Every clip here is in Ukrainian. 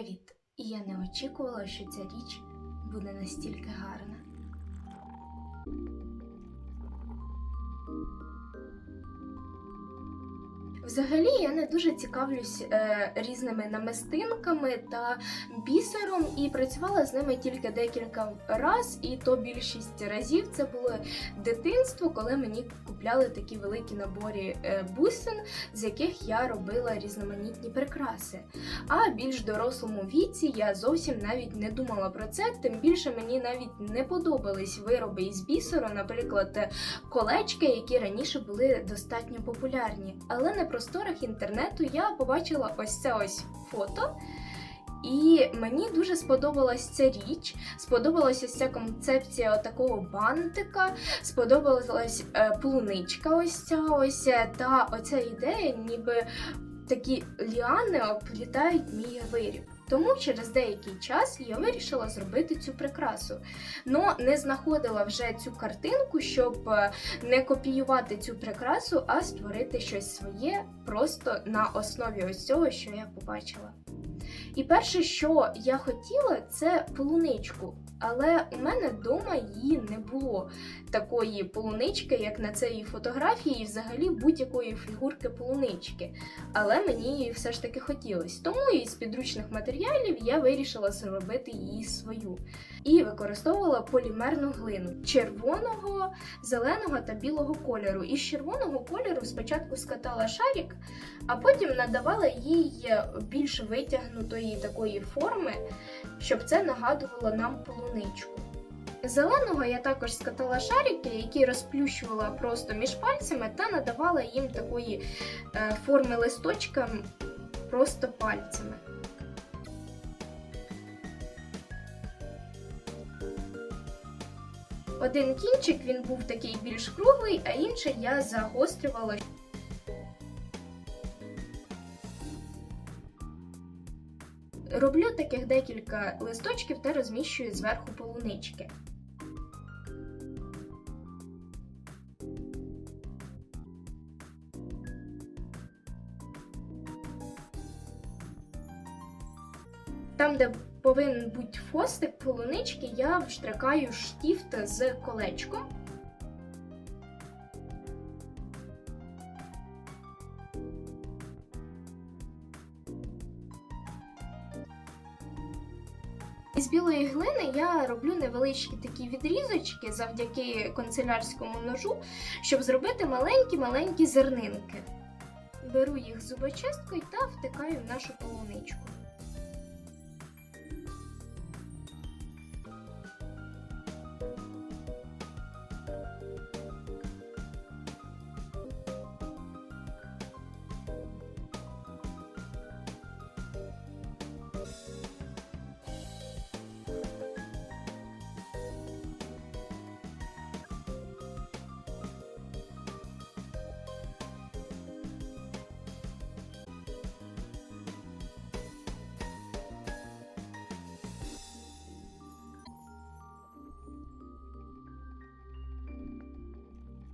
Привіт! І я не очікувала, що ця річ буде настільки гарна. Взагалі я не дуже цікавлюсь е, різними намистинками та бісером і працювала з ними тільки декілька раз, і то більшість разів це було дитинство, коли мені купляли такі великі наборі е, бусин, з яких я робила різноманітні прикраси. А більш дорослому віці я зовсім навіть не думала про це. Тим більше мені навіть не подобались вироби із бісеру, наприклад, колечки, які раніше були достатньо популярні. Але на просторах інтернету я побачила ось це ось фото. І мені дуже сподобалась ця річ, сподобалася ця концепція такого бантика, сподобалась е, полуничка, ось ця ось, та оця ідея, ніби такі ліани оплітають мій виріб. Тому через деякий час я вирішила зробити цю прикрасу. Но не знаходила вже цю картинку, щоб е, не копіювати цю прикрасу, а створити щось своє просто на основі ось цього, що я побачила. І перше, що я хотіла, це полуничку. Але у мене вдома її не було такої полунички, як на цій фотографії, і взагалі будь-якої фігурки полунички. Але мені її все ж таки хотілося. Тому із підручних матеріалів я вирішила зробити її свою. І використовувала полімерну глину червоного, зеленого та білого кольору. Із червоного кольору спочатку скатала шарик, а потім надавала їй більш витягнутої такої форми, щоб це нагадувало нам полуничку. Зеленого я також скатала шарики, які розплющувала просто між пальцями та надавала їм такої е, форми листочка просто пальцями. Один кінчик він був такий більш круглий, а інший я загострювала. Роблю таких декілька листочків та розміщую зверху полунички. Там, де повинен бути хвостик полунички, я вштрикаю штіфт з колечком. Із білої глини я роблю невеличкі такі відрізочки завдяки канцелярському ножу, щоб зробити маленькі-маленькі зернинки. Беру їх зубочисткою та втикаю в нашу полуничку.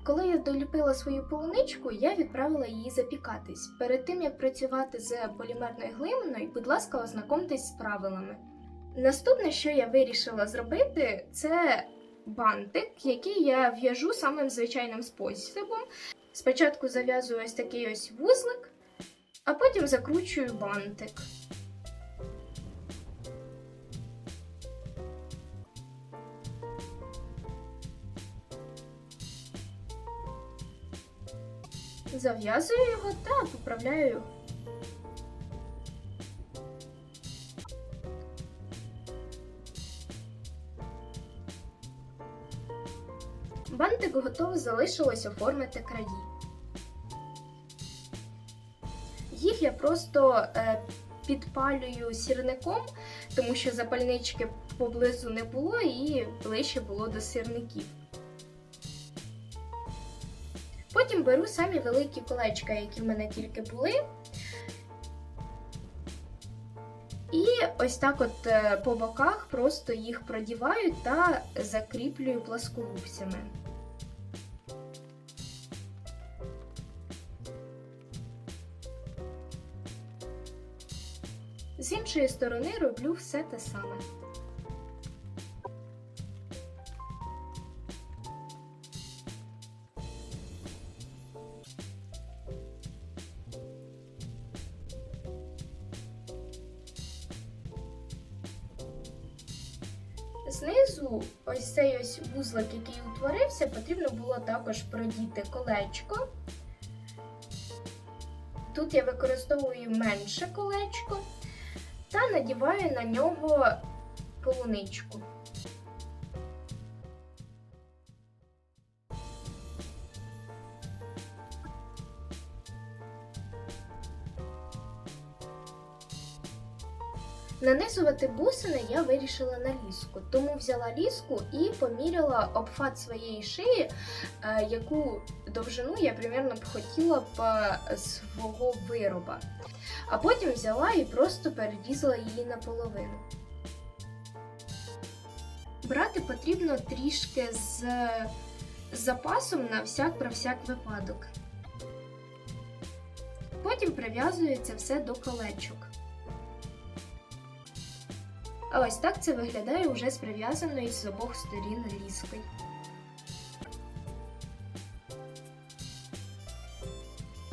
Коли я доліпила свою полуничку, я відправила її запікатись. Перед тим як працювати з полімерною глиною, будь ласка, ознакомтесь з правилами. Наступне, що я вирішила зробити, це бантик, який я в'яжу самим звичайним способом. Спочатку зав'язую ось такий ось вузлик, а потім закручую бантик. Зав'язую його та поправляю. Бантик готово залишилось оформити краї. Їх я просто е, підпалюю сірником, тому що запальнички поблизу не було і ближче було до сірників. Беру самі великі колечка, які в мене тільки були. І ось так от е, по боках просто їх продіваю та закріплюю пласкогубцями. З іншої іншої сторони роблю все те саме. Вузлик, який утворився, потрібно було також продіти колечко. Тут я використовую менше колечко та надіваю на нього полуничку. Нанизувати бусини я вирішила на ліску, тому взяла ліску і поміряла обхват своєї шиї, е, яку довжину я примерно б хотіла б е, свого вироба. А потім взяла і просто перерізала її наполовину. Брати потрібно трішки з запасом на всяк про всяк випадок. Потім прив'язується все до колечок. А ось так це виглядає уже з прив'язаною з обох сторін ліскою.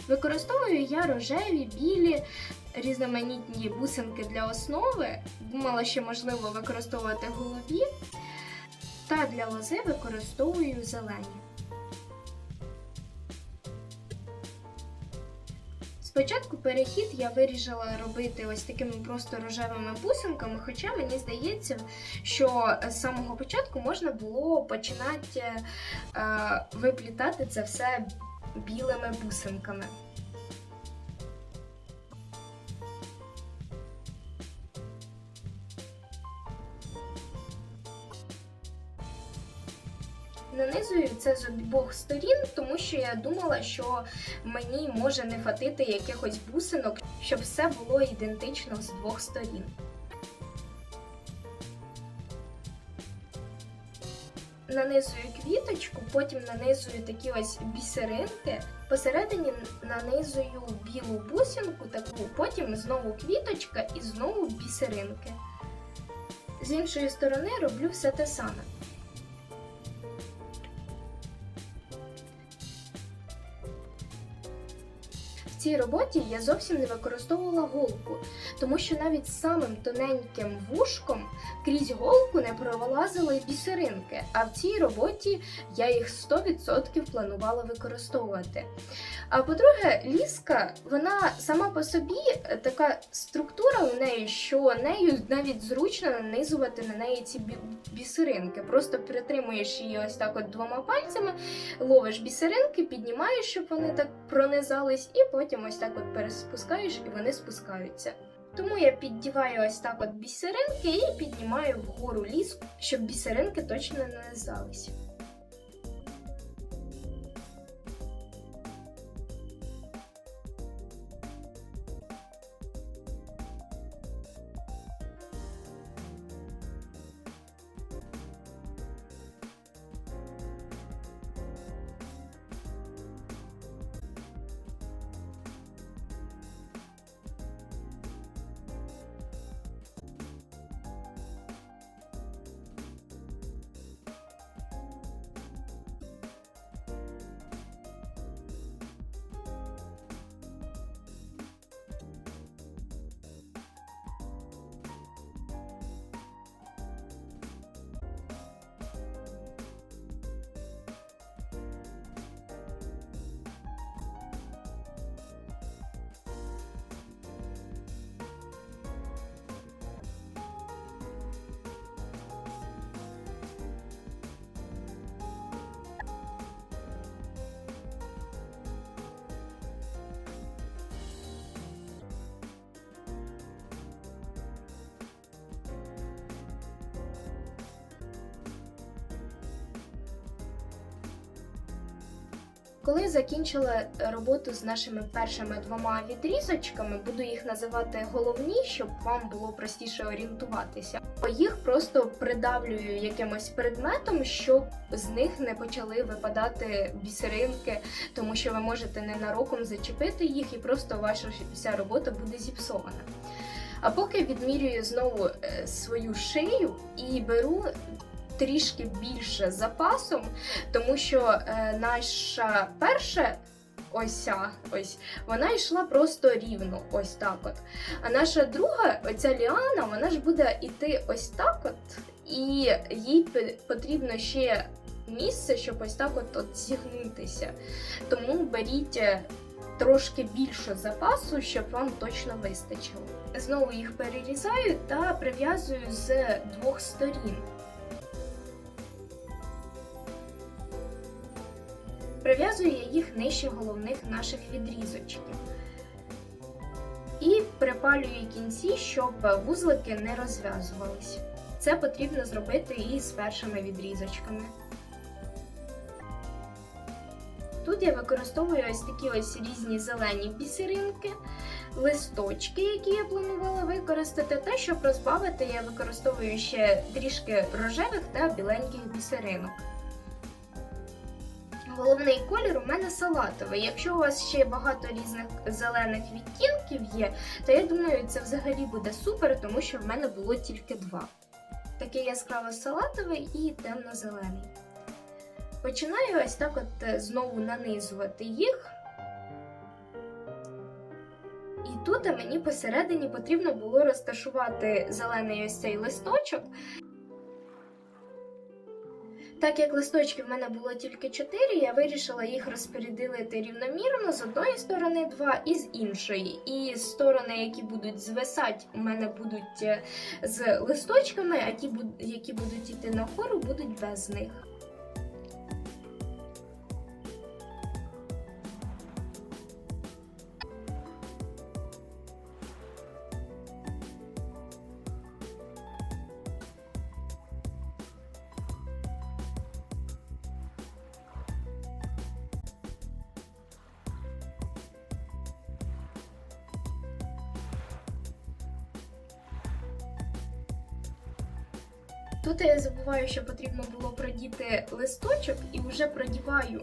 Використовую я рожеві, білі, різноманітні бусинки для основи. Думала, що можливо використовувати голубі. Та для лози використовую зелені. Спочатку перехід я вирішила робити ось такими просто рожевими бусинками, хоча мені здається, що з самого початку можна було починати е, виплітати це все білими бусинками. Нанизую це з обох сторін, тому що я думала, що мені може не хватити якихось бусинок, щоб все було ідентично з двох сторін. Нанизую квіточку, потім нанизую такі ось бісеринки. Посередині нанизую білу бусинку, таку, потім знову квіточка і знову бісеринки. З іншої сторони роблю все те саме. Цій роботі я зовсім не використовувала голку, тому що навіть самим тоненьким вушком крізь голку не провилазили бісеринки, а в цій роботі я їх 100% планувала використовувати. А по-друге, ліска, вона сама по собі е, така структура у неї, що нею навіть зручно нанизувати на неї ці бісеринки. Просто притримуєш її ось так от двома пальцями, ловиш бісеринки, піднімаєш, щоб вони так пронизались, і потім ось так от переспускаєш, і вони спускаються. Тому я піддіваю ось так от бісеринки і піднімаю вгору ліску, щоб бісеринки точно не нанизались. Коли закінчила роботу з нашими першими двома відрізочками, буду їх називати головні, щоб вам було простіше орієнтуватися. Їх просто придавлюю якимось предметом, щоб з них не почали випадати бісеринки, тому що ви можете ненароком зачепити їх, і просто ваша вся робота буде зіпсована. А поки відмірюю знову е, свою шию і беру трішки більше запасом, тому що е, наша перша ося, ось, вона йшла просто рівно, ось так от. А наша друга, оця ліана, вона ж буде йти ось так от, і їй потрібно ще місце, щоб ось так от, от зігнутися. Тому беріть е, трошки більше запасу, щоб вам точно вистачило. Знову їх перерізаю та прив'язую з двох сторін. Прив'язую я їх нижче головних наших відрізочків. І припалюю кінці, щоб вузлики не розв'язувались. Це потрібно зробити і з першими відрізочками. Тут я використовую ось такі ось різні зелені бісеринки, листочки, які я планувала використати, та щоб розбавити, я використовую ще трішки рожевих та біленьких бісеринок. Головний колір у мене салатовий. Якщо у вас ще багато різних зелених відтінків є, то я думаю, це взагалі буде супер, тому що в мене було тільки два. Такий яскраво салатовий і темно-зелений. Починаю ось так от е, знову нанизувати їх. І тут мені посередині потрібно було розташувати зелений ось цей листочок. Так як листочків в мене було тільки 4, я вирішила їх розподілити рівномірно з одної сторони два і з іншої. І сторони, які будуть звисати, у мене будуть е, з листочками, а ті, які будуть йти нагору, будуть без них. Тут я забуваю, що потрібно було продіти листочок, і вже продіваю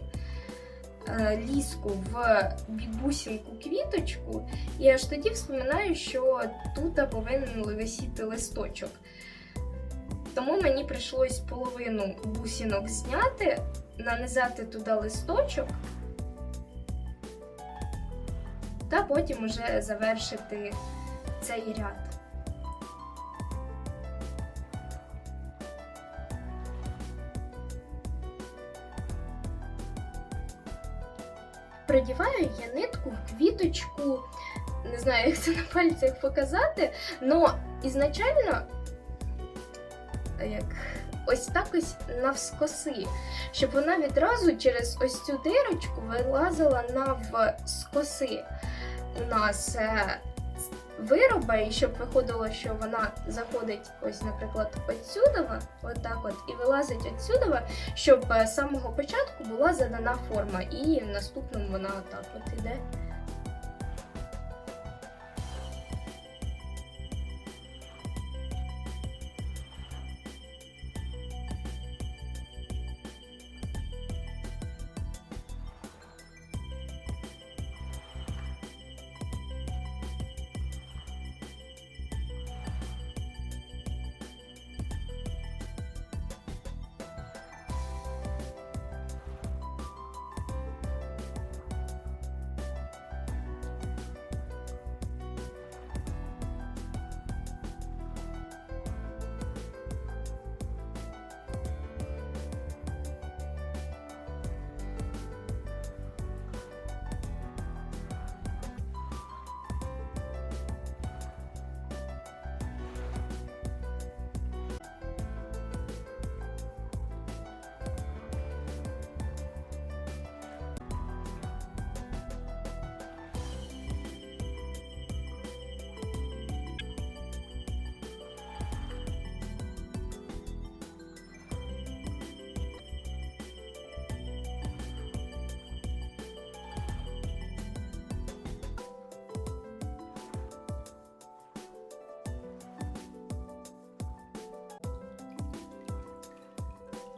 е, ліску в бібусінку квіточку, і аж тоді вспоминаю, що тут повинен висіти листочок. Тому мені прийшлось половину бусінок зняти, нанизати туди листочок, та потім уже завершити цей ряд. Продіваю я нитку в квіточку, не знаю, як це на пальцях показати, але ізначально як ось так ось навскоси, щоб вона відразу через ось цю дирочку вилазила навскоси. У нас е, вироба, і щоб виходило, що вона заходить, ось, наприклад, отсюдова, отак от, і вилазить отсюдова, щоб е, з самого початку була задана форма, і в наступному вона отак от іде.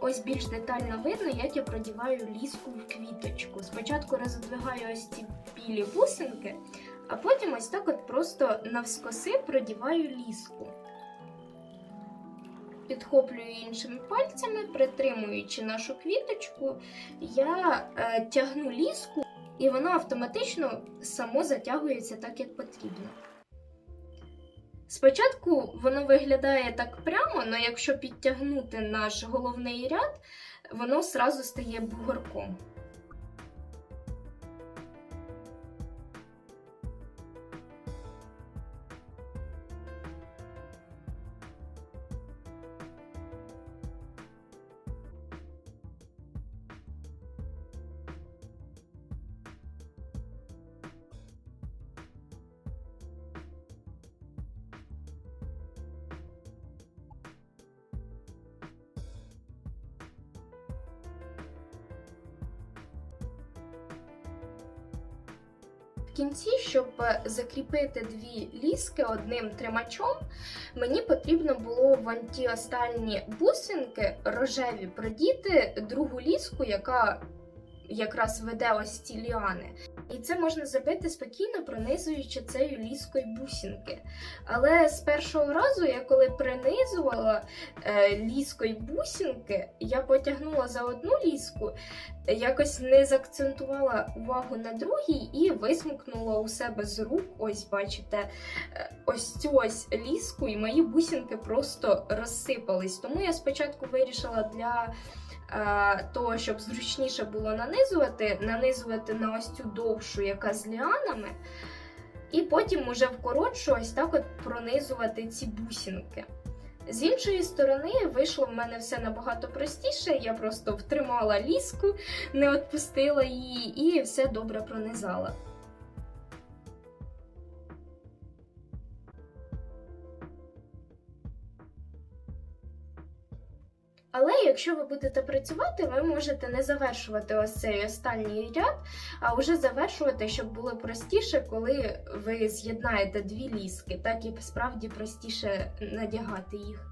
Ось більш детально видно, як я продіваю ліску в квіточку. Спочатку роздвигаю ось ці білі бусинки, А потім ось так от просто навскоси продіваю ліску. Підхоплюю іншими пальцями, притримуючи нашу квіточку, я е, тягну ліску, і воно автоматично само затягується так, як потрібно. Спочатку воно виглядає так прямо, але якщо підтягнути наш головний ряд, воно сразу стає бугорком. Закріпити дві ліски одним тримачом, мені потрібно було в антіостальні бусинки рожеві продіти другу ліску, яка якраз веде ось ці ліани. І це можна зробити спокійно, пронизуючи цією ліскою бусинки. Але з першого разу, я коли принизувала е, ліскою бусинки, я потягнула за одну ліску, якось не заакцентувала увагу на другій і висмикнула у себе з рук. Ось, бачите, е, ось цю ось ліску, і мої бусинки просто розсипались. Тому я спочатку вирішила для е, того, щоб зручніше було нанизувати, нанизувати на ось цю довшу, яка з ліанами. І потім уже в коротшу ось так от пронизувати ці бусинки. З іншої сторони, вийшло в мене все набагато простіше. Я просто втримала ліску, не відпустила її і все добре пронизала. Але якщо ви будете працювати, ви можете не завершувати ось цей останній ряд, а вже завершувати, щоб було простіше, коли ви з'єднаєте дві ліски, так і справді простіше надягати їх.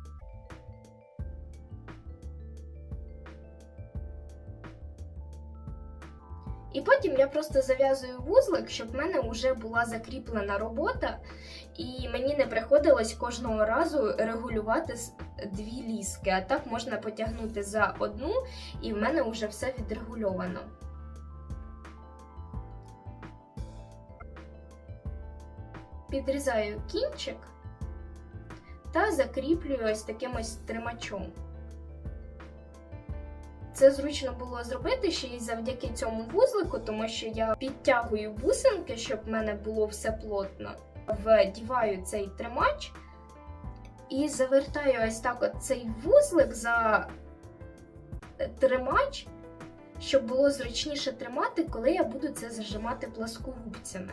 Просто зав'язую вузлик, щоб в мене вже була закріплена робота, і мені не приходилось кожного разу регулювати дві ліски. А так можна потягнути за одну, і в мене вже все відрегульовано. Підрізаю кінчик та закріплюю ось таким ось тримачом. Це зручно було зробити ще й завдяки цьому вузлику, тому що я підтягую бусинки, щоб в мене було все плотно. Вдіваю цей тримач і завертаю ось так от цей вузлик за тримач, щоб було зручніше тримати, коли я буду це зажимати пласкогубцями.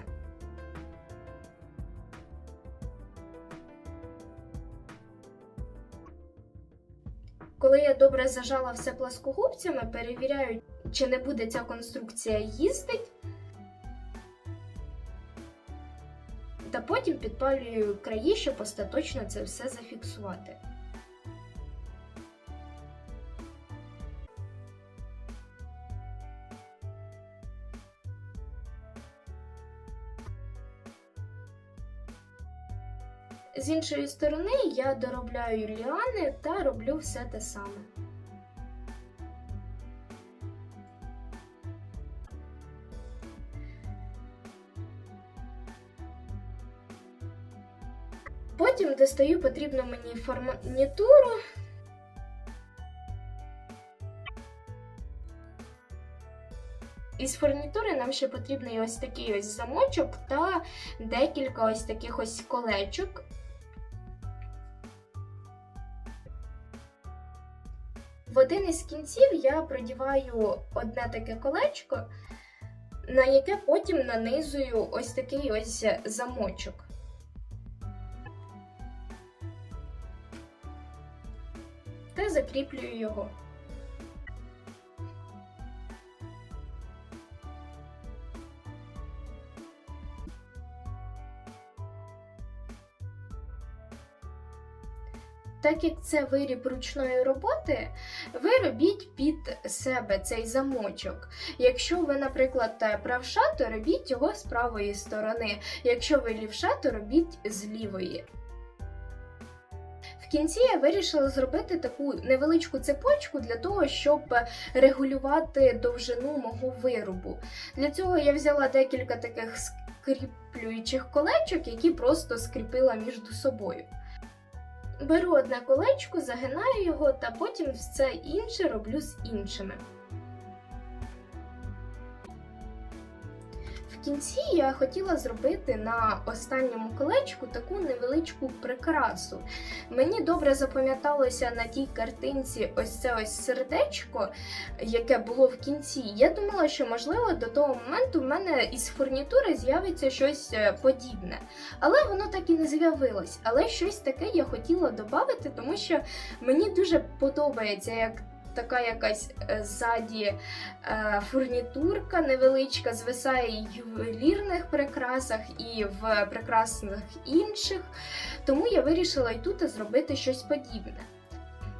Коли я добре зажала все пласкогубцями, перевіряю, чи не буде ця конструкція їздить. Та потім підпалюю краї, щоб остаточно це все зафіксувати. З іншої сторони я доробляю ліани та роблю все те саме. Потім достаю потрібну мені фурнітуру. Із фурнітури нам ще потрібний ось такий ось замочок та декілька ось таких ось колечок. Один із кінців я продіваю одне таке колечко, на яке потім нанизую ось такий ось замочок. Та закріплюю його. Так як це виріб ручної роботи, ви робіть під себе цей замочок. Якщо ви, наприклад, правша, то робіть його з правої сторони. Якщо ви лівша, то робіть з лівої. В кінці я вирішила зробити таку невеличку цепочку для того, щоб регулювати довжину мого виробу. Для цього я взяла декілька таких скріплюючих колечок, які просто скріпила між собою. Беру одне колечко, загинаю його та потім все інше роблю з іншими. Кінці я хотіла зробити на останньому колечку таку невеличку прикрасу. Мені добре запам'яталося на тій картинці ось це ось сердечко, яке було в кінці. Я думала, що можливо до того моменту в мене із фурнітури з'явиться щось е, подібне. Але воно так і не з'явилось. Але щось таке я хотіла додати, тому що мені дуже подобається, як така якась е, ззаді е, фурнітурка невеличка, звисає в ювелірних прикрасах, і в прикрасах інших. Тому я вирішила і тут зробити щось подібне.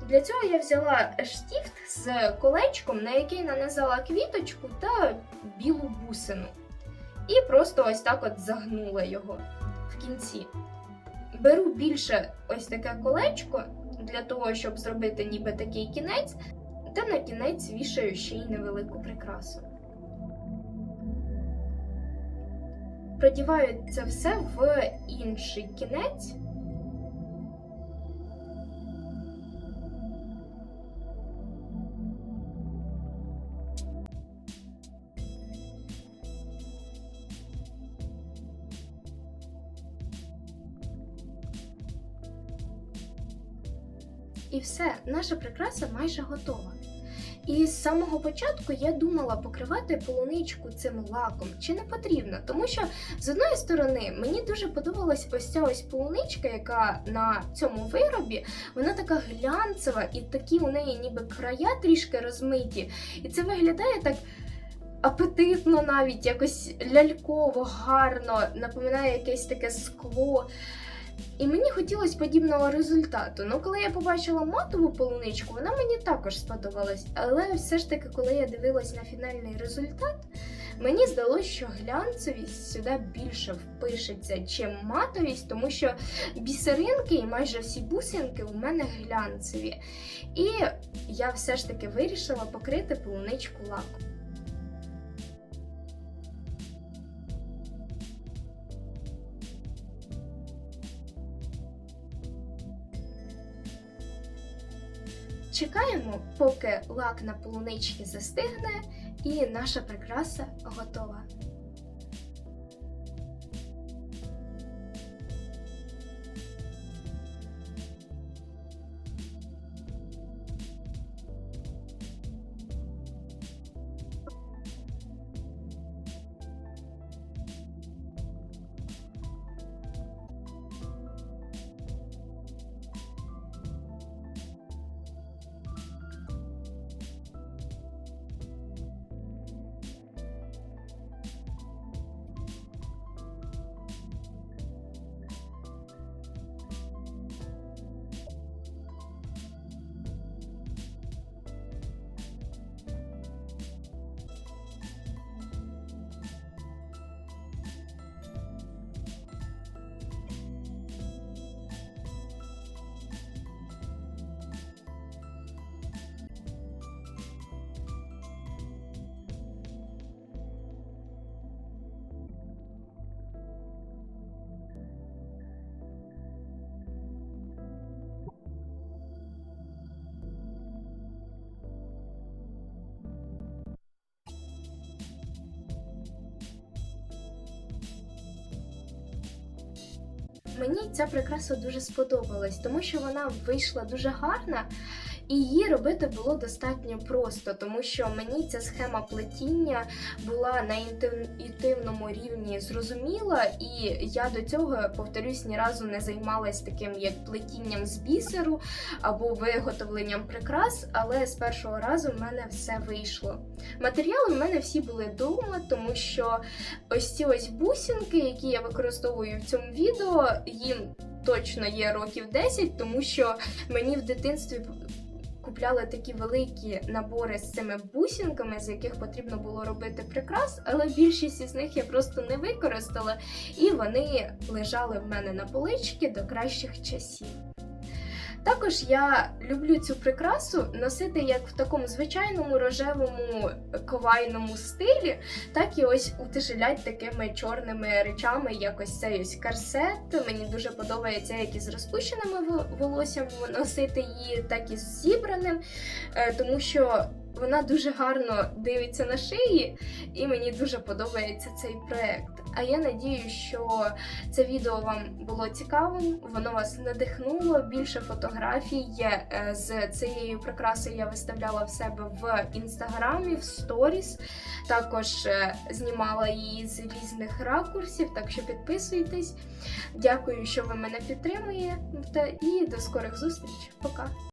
Для цього я взяла штіфт з колечком, на який нанизала квіточку та білу бусину. І просто ось так от загнула його в кінці. Беру більше ось таке колечко для того, щоб зробити ніби такий кінець, та на кінець вішаю ще й невелику прикрасу. Продіваю це все в інший кінець. І все, наша прикраса майже готова. І з самого початку я думала покривати полуничку цим лаком, чи не потрібно, тому що з одної сторони мені дуже подобалась ось ця ось полуничка, яка на цьому виробі, вона така глянцева, і такі у неї ніби края трішки розмиті. І це виглядає так. Апетитно навіть якось ляльково, гарно, напоминає якесь таке скло. І мені хотілося подібного результату. Ну, коли я побачила матову полуничку, вона мені також сподобалась. Але все ж таки, коли я дивилась на фінальний результат, мені здалося, що глянцевість сюди більше впишеться, чим матовість, тому що бісеринки і майже всі бусинки у мене глянцеві. І я все ж таки вирішила покрити полуничку лаком. Чекаємо, поки лак на полунички застигне, і наша прикраса готова. Мені ця прикраса дуже сподобалась, тому що вона вийшла дуже гарна, і її робити було достатньо просто, тому що мені ця схема плетіння була на інтуїтивному рівні зрозуміла, і я до цього, повторюсь, ні разу не займалась таким як плетінням з бісеру або виготовленням прикрас, але з першого разу в мене все вийшло. Матеріали в мене всі були вдома, тому що ось ці ось бусинки, які я використовую в цьому відео, їм точно є років 10, тому що мені в дитинстві купляли такі великі набори з цими бусинками, з яких потрібно було робити прикрас, але більшість із них я просто не використала, і вони лежали в мене на поличці до кращих часів. Також я люблю цю прикрасу носити як в такому звичайному рожевому ковайному стилі, так і ось утяжелять такими чорними речами, як ось цей ось корсет. Мені дуже подобається як із розпущеними волоссями волоссям носити її, так і з зібраним, е, тому що вона дуже гарно дивиться на шиї, і мені дуже подобається цей проект. А я надію, що це відео вам було цікавим, воно вас надихнуло. Більше фотографій е, з цією прикрасою я виставляла в себе в інстаграмі, в сторіс. Також е, знімала її з різних ракурсів, так що підписуйтесь. Дякую, що ви мене підтримуєте, і до скорих зустрічей. Пока!